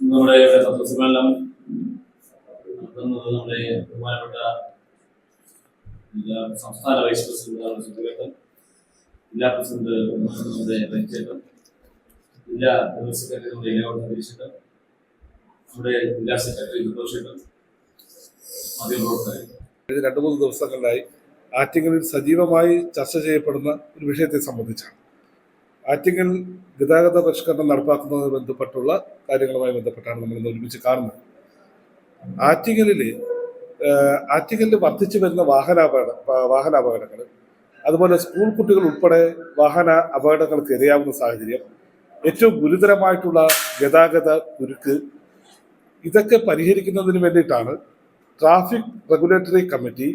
നമ്മുടെ സമ്മേളനം നടത്തുന്നത് നമ്മുടെ ബഹുമാനപ്പെട്ട ജില്ലാ സംസ്ഥാന വൈസ് പ്രസിഡന്റ് ജില്ലാ പ്രസിഡന്റ് നമ്മുടെ രഞ്ജേട്ടൻ ജില്ലാ ജനറൽ സെക്രട്ടറി നമ്മുടെ ഇലയോട് ഹരീഷേട്ടൻ നമ്മുടെ ജില്ലാ സെക്രട്ടറി മാധ്യമപ്രവർത്തകർ രണ്ട് മൂന്ന് ദിവസങ്ങളിലായി ആറ്റിങ്ങലിൽ സജീവമായി ചർച്ച ചെയ്യപ്പെടുന്ന ഒരു വിഷയത്തെ സംബന്ധിച്ചാണ്. ആറ്റിങ്ങൽ ഗതാഗത പരിഷ്കരണം നടപ്പാക്കുന്നതുമായി ബന്ധപ്പെട്ടുള്ള കാര്യങ്ങളുമായി ബന്ധപ്പെട്ടാണ് നമ്മൾ ഇന്ന് ഒരുമിച്ച് കാണുന്നത്. ആറ്റിങ്ങലിൽ ആറ്റിങ്ങലിൽ വർദ്ധിച്ചു വരുന്ന വാഹനാപകട വാഹനാപകടങ്ങൾ അതുപോലെ സ്കൂൾ കുട്ടികൾ ഉൾപ്പെടെ വാഹന അപകടങ്ങൾക്ക് ഇരയാവുന്ന സാഹചര്യം ഏറ്റവും ഗുരുതരമായിട്ടുള്ള ഗതാഗത കുരുക്ക് ഇതൊക്കെ പരിഹരിക്കുന്നതിന് വേണ്ടിയിട്ടാണ് ട്രാഫിക് റെഗുലേറ്ററി കമ്മിറ്റി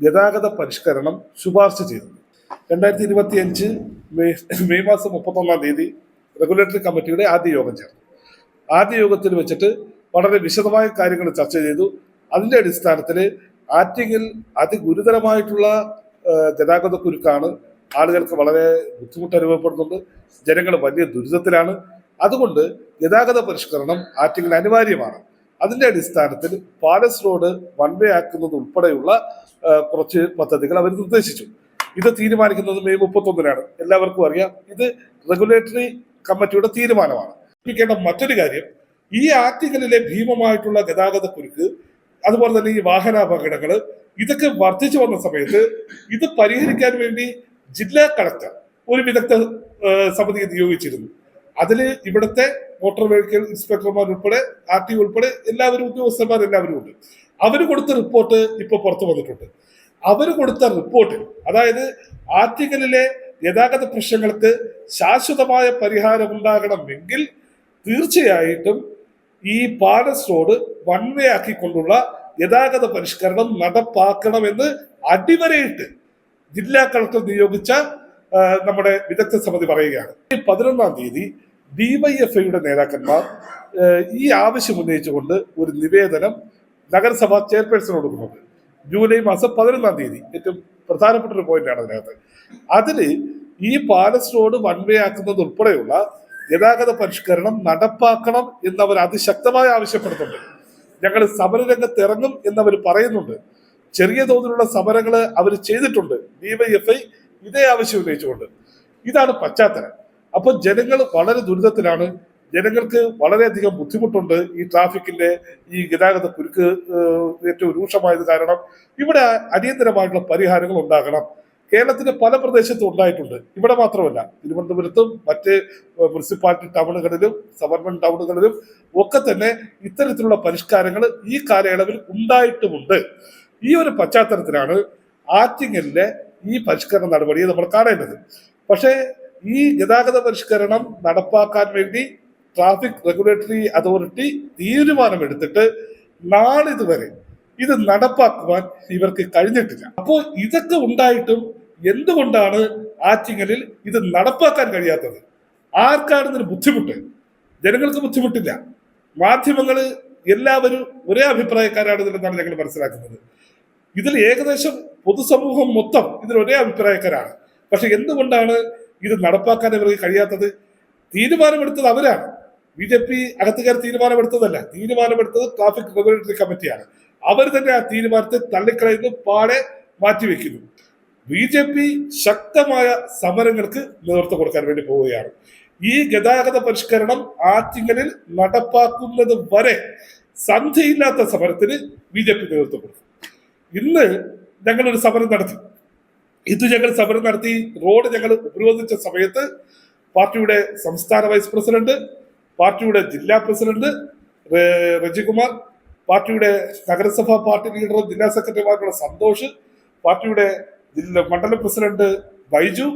ഗതാഗത പരിഷ്കരണം ശുപാർശ ചെയ്തത്. രണ്ടായിരത്തി ഇരുപത്തി അഞ്ച് മെയ് മെയ് മാസം മുപ്പത്തൊന്നാം തീയതി റെഗുലേറ്ററി കമ്മിറ്റിയുടെ ആദ്യ യോഗം ചേർന്നു. ആദ്യ യോഗത്തിൽ വെച്ചിട്ട് വളരെ വിശദമായ കാര്യങ്ങൾ ചർച്ച ചെയ്തു. അതിന്റെ അടിസ്ഥാനത്തിൽ ആറ്റിങ്ങിൽ അതിഗുരുതരമായിട്ടുള്ള ഗതാഗത കുരുക്കാണ്. ആളുകൾക്ക് വളരെ ബുദ്ധിമുട്ട് അനുഭവപ്പെടുന്നുണ്ട്. ജനങ്ങൾ വലിയ ദുരിതത്തിലാണ്. അതുകൊണ്ട് ഗതാഗത പരിഷ്കരണം ആറ്റിങ്ങിൽ അനിവാര്യമാണ്. അതിന്റെ അടിസ്ഥാനത്തിൽ പാലസ് റോഡ് വൺ വേ ആക്കുന്നത് ഉൾപ്പെടെയുള്ള കുറച്ച് പദ്ധതികൾ അവർ നിർദ്ദേശിച്ചു. ഇത് തീരുമാനിക്കുന്നത് മെയ് മുപ്പത്തൊന്നിനാണ്. എല്ലാവർക്കും അറിയാം. ഇത് റെഗുലേറ്ററി കമ്മിറ്റിയുടെ തീരുമാനമാണ്. ഇരിക്കേണ്ട മറ്റൊരു കാര്യം ഈ ആർട്ടിക്കലിലെ ഭീമമായിട്ടുള്ള ഗതാഗത കുരുക്ക് അതുപോലെ തന്നെ ഈ വാഹനാപകടങ്ങൾ ഇതൊക്കെ വർദ്ധിച്ചു വന്ന സമയത്ത് ഇത് പരിഹരിക്കാൻ വേണ്ടി ജില്ലാ കളക്ടർ ഒരു വിദഗ്ധ സമിതിയെ നിയോഗിച്ചിരുന്നു. അതിൽ ഇവിടുത്തെ മോട്ടോർ വെഹിക്കിൾ ഇൻസ്പെക്ടർമാർ ഉൾപ്പെടെ ആർ ടി ഉൾപ്പെടെ എല്ലാവരും ഉദ്യോഗസ്ഥന്മാർ എല്ലാവരും ഉണ്ട്. അവർ കൊടുത്ത റിപ്പോർട്ട് ഇപ്പോൾ പുറത്തു വന്നിട്ടുണ്ട്. അവർ കൊടുത്ത റിപ്പോർട്ട് അതായത് ആർട്ടിക്കലിലെ ഗതാഗത പ്രശ്നങ്ങൾക്ക് ശാശ്വതമായ പരിഹാരം ഉണ്ടാകണമെങ്കിൽ തീർച്ചയായിട്ടും ഈ പാലസ് റോഡ് വൺ വേ ആക്കിക്കൊണ്ടുള്ള ഗതാഗത പരിഷ്കരണം നടപ്പാക്കണമെന്ന് അടിവരയിട്ട് ജില്ലാ കളക്ടർ നിയോഗിച്ച നമ്മുടെ വിദഗ്ധ സമിതി പറയുകയാണ്. ഈ പതിനൊന്നാം തീയതി ഡിവൈഎഫ്ഐയുടെ നേതാക്കന്മാർ ഈ ആവശ്യം ഉന്നയിച്ചുകൊണ്ട് ഒരു നിവേദനം നഗരസഭാ ചെയർപേഴ്സണോട് കൊടുക്കുന്നത് ജൂലൈ മാസം പതിനൊന്നാം തീയതി ഏറ്റവും പ്രധാനപ്പെട്ട ഒരു പോയിന്റാണ് അതിനകത്ത്. അതിൽ ഈ പാലസ് റോഡ് വൺ വേ ആക്കുന്നത് ഗതാഗത പരിഷ്കരണം നടപ്പാക്കണം എന്നവർ അതിശക്തമായി ആവശ്യപ്പെടുന്നുണ്ട്. ഞങ്ങൾ സമരരംഗത്ത് ഇറങ്ങും എന്നവർ പറയുന്നുണ്ട്. ചെറിയ തോതിലുള്ള സമരങ്ങൾ അവർ ചെയ്തിട്ടുണ്ട്. ഡിവൈഎഫ്ഐ ഇതേ ആവശ്യം ഉന്നയിച്ചുകൊണ്ട്. ഇതാണ് പശ്ചാത്തലം. അപ്പോൾ ജനങ്ങൾ വളരെ ദുരിതത്തിലാണ് ജനങ്ങൾക്ക് വളരെയധികം ബുദ്ധിമുട്ടുണ്ട് ഈ ട്രാഫിക്കിന്റെ ഈ ഗതാഗത കുരുക്ക് ഏറ്റവും രൂക്ഷമായത് കാരണം ഇവിടെ അടിയന്തരമായിട്ടുള്ള പരിഹാരങ്ങൾ ഉണ്ടാകണം. കേരളത്തിന്റെ പല പ്രദേശത്തും ഉണ്ടായിട്ടുണ്ട്. ഇവിടെ മാത്രമല്ല തിരുവനന്തപുരത്തും മറ്റ് മുനിസിപ്പാലിറ്റി ടൗണുകളിലും സബർബൻ ടൗണുകളിലും ഒക്കെ തന്നെ ഇത്തരത്തിലുള്ള പരിഷ്കാരങ്ങൾ ഈ കാലയളവിൽ ഉണ്ടായിട്ടുമുണ്ട്. ഈ ഒരു പശ്ചാത്തലത്തിലാണ് ആറ്റിങ്ങലിലെ ഈ പരിഷ്കരണ നടപടിയെ നമ്മൾ കാണേണ്ടത്. പക്ഷേ ഈ ഗതാഗത പരിഷ്കരണം നടപ്പാക്കാൻ വേണ്ടി ട്രാഫിക് റെഗുലേറ്ററി അതോറിറ്റി തീരുമാനമെടുത്തിട്ട് നാളിതുവരെ ഇത് നടപ്പാക്കുവാൻ ഇവർക്ക് കഴിഞ്ഞിട്ടില്ല. അപ്പോൾ ഇതൊക്കെ ഉണ്ടായിട്ടും എന്തുകൊണ്ടാണ് ആറ്റിങ്ങലിൽ ഇത് നടപ്പാക്കാൻ കഴിയാത്തത്? ആർക്കാണ് ഇതിന് ബുദ്ധിമുട്ട്? ജനങ്ങൾക്ക് ബുദ്ധിമുട്ടില്ല. മാധ്യമങ്ങൾ എല്ലാവരും ഒരേ അഭിപ്രായക്കാരാണ് ഇതിലെന്നാണ് ഞങ്ങൾ മനസ്സിലാക്കുന്നത്. ഇതിൽ ഏകദേശം പൊതുസമൂഹം മൊത്തം ഇതിൽ ഒരേ അഭിപ്രായക്കാരാണ്. പക്ഷെ എന്തുകൊണ്ടാണ് ഇത് നടപ്പാക്കാൻ ഇവർക്ക് കഴിയാത്തത്? തീരുമാനമെടുത്തത് അവരാണ്. ബി ജെ പി അകത്തുകാർ തീരുമാനമെടുത്തതല്ല. തീരുമാനമെടുത്തത് ട്രാഫിക് റെഗുലേറ്ററി കമ്മിറ്റിയാണ് അവർ തന്നെ ആ തീരുമാനത്തെ തള്ളിക്കളയുന്നു പാടെ മാറ്റിവെക്കുന്നു. ബി ജെ പി ശക്തമായ സമരങ്ങൾക്ക് നേതൃത്വം കൊടുക്കാൻ വേണ്ടി പോവുകയാണ്. ഈ ഗതാഗത പരിഷ്കരണം ആറ്റിങ്ങലിൽ നടപ്പാക്കുന്നത് വരെ സന്ധിയില്ലാത്ത സമരത്തിന് ബി ജെ പി നേതൃത്വം കൊടുക്കും ഇന്ന് ഞങ്ങളൊരു സമരം നടത്തി. ഇത് ഞങ്ങൾ സമരം നടത്തി റോഡ് ഞങ്ങൾ ഉപരോധിച്ച സമയത്ത് പാർട്ടിയുടെ സംസ്ഥാന വൈസ് പ്രസിഡന്റ് പാർട്ടിയുടെ ജില്ലാ പ്രസിഡന്റ് റജികുമാർ പാർട്ടിയുടെ നഗരസഭാ പാർട്ടി ലീഡറും ജില്ലാ സെക്രട്ടറിമാരുടെ സന്തോഷ് പാർട്ടിയുടെ ജില്ലാ മണ്ഡലം പ്രസിഡന്റ് ബൈജു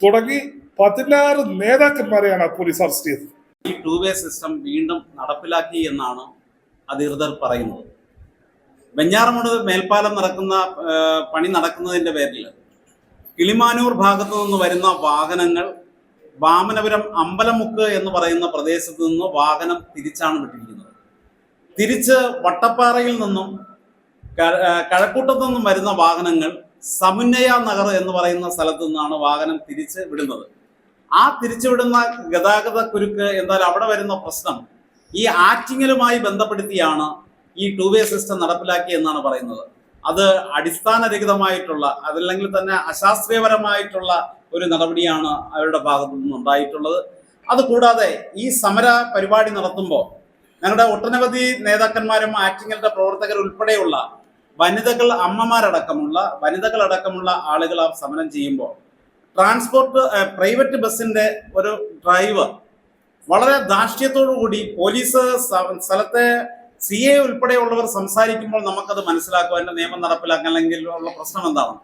തുടങ്ങി പതിനാറ് നേതാക്കന്മാരെയാണ് പോലീസ് അറസ്റ്റ് ചെയ്തത്. ഈ ടൂ വേ സിസ്റ്റം വീണ്ടും നടപ്പിലാക്കി എന്നാണ് അധികൃതർ പറയുന്നത്. വെഞ്ഞാറമൂട് മേൽപ്പാലം നടക്കുന്ന പണി നടക്കുന്നതിന്റെ പേരിൽ കിളിമാനൂർ ഭാഗത്തു നിന്ന് വരുന്ന വാഹനങ്ങൾ വാമനപുരം അമ്പലമുക്ക് എന്ന് പറയുന്ന പ്രദേശത്ത് നിന്ന് വാഹനം തിരിച്ചാണ് വിട്ടിരിക്കുന്നത്. തിരിച്ച് വട്ടപ്പാറയിൽ നിന്നും കഴക്കൂട്ടത്തു നിന്നും വരുന്ന വാഹനങ്ങൾ സമുന്നയ നഗർ എന്ന് പറയുന്ന സ്ഥലത്തു നിന്നാണ് വാഹനം തിരിച്ച് വിടുന്നത്. ആ തിരിച്ചുവിടുന്ന ഗതാഗത കുരുക്ക് എന്നാൽ അവിടെ വരുന്ന പ്രശ്നം ഈ ആറ്റിങ്ങലുമായി ബന്ധപ്പെടുത്തിയാണ് ഈ ടു വേ സിസ്റ്റം നടപ്പിലാക്കിയെന്നാണ് പറയുന്നത്. അത് അടിസ്ഥാനരഹിതമായിട്ടുള്ള അതല്ലെങ്കിൽ തന്നെ അശാസ്ത്രീയപരമായിട്ടുള്ള ഒരു നടപടിയാണ് അവരുടെ ഭാഗത്തു നിന്നുണ്ടായിട്ടുള്ളത് അതുകൂടാതെ ഈ സമര പരിപാടി നടത്തുമ്പോൾ ഞങ്ങളുടെ ഒട്ടനവധി നേതാക്കന്മാരും ആറ്റിങ്ങലിന്റെ പ്രവർത്തകർ ഉൾപ്പെടെയുള്ള വനിതകൾ അമ്മമാരടക്കമുള്ള വനിതകളടക്കമുള്ള ആളുകൾ ആ സമരം ചെയ്യുമ്പോൾ ട്രാൻസ്പോർട്ട് പ്രൈവറ്റ് ബസ്സിന്റെ ഒരു ഡ്രൈവർ വളരെ കൂടി പോലീസ് സ്ഥലത്തെ സി എ ഉൾപ്പെടെയുള്ളവർ സംസാരിക്കുമ്പോൾ നമുക്കത് മനസ്സിലാക്കുക അതിന്റെ നിയമം നടപ്പിലാക്കാൻ അല്ലെങ്കിൽ ഉള്ള പ്രശ്നം എന്താണ്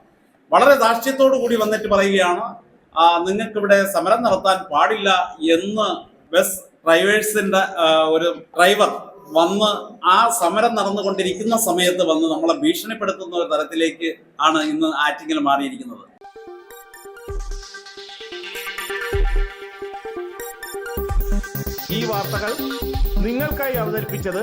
വളരെ ദാക്ഷ്യത്തോടു കൂടി വന്നിട്ട് പറയുകയാണ് നിങ്ങൾക്കിവിടെ നിങ്ങൾക്ക് ഇവിടെ സമരം നടത്താൻ പാടില്ല എന്ന് ബസ് ഡ്രൈവേഴ്സിന്റെ ഒരു ഡ്രൈവർ വന്ന് ആ സമരം നടന്നുകൊണ്ടിരിക്കുന്ന സമയത്ത് വന്ന് നമ്മളെ ഭീഷണിപ്പെടുത്തുന്ന ഒരു തരത്തിലേക്ക് ആണ് ഇന്ന് ആറ്റിങ്ങൽ മാറിയിരിക്കുന്നത്. ഈ വാർത്തകൾ നിങ്ങൾക്കായി അവതരിപ്പിച്ചത്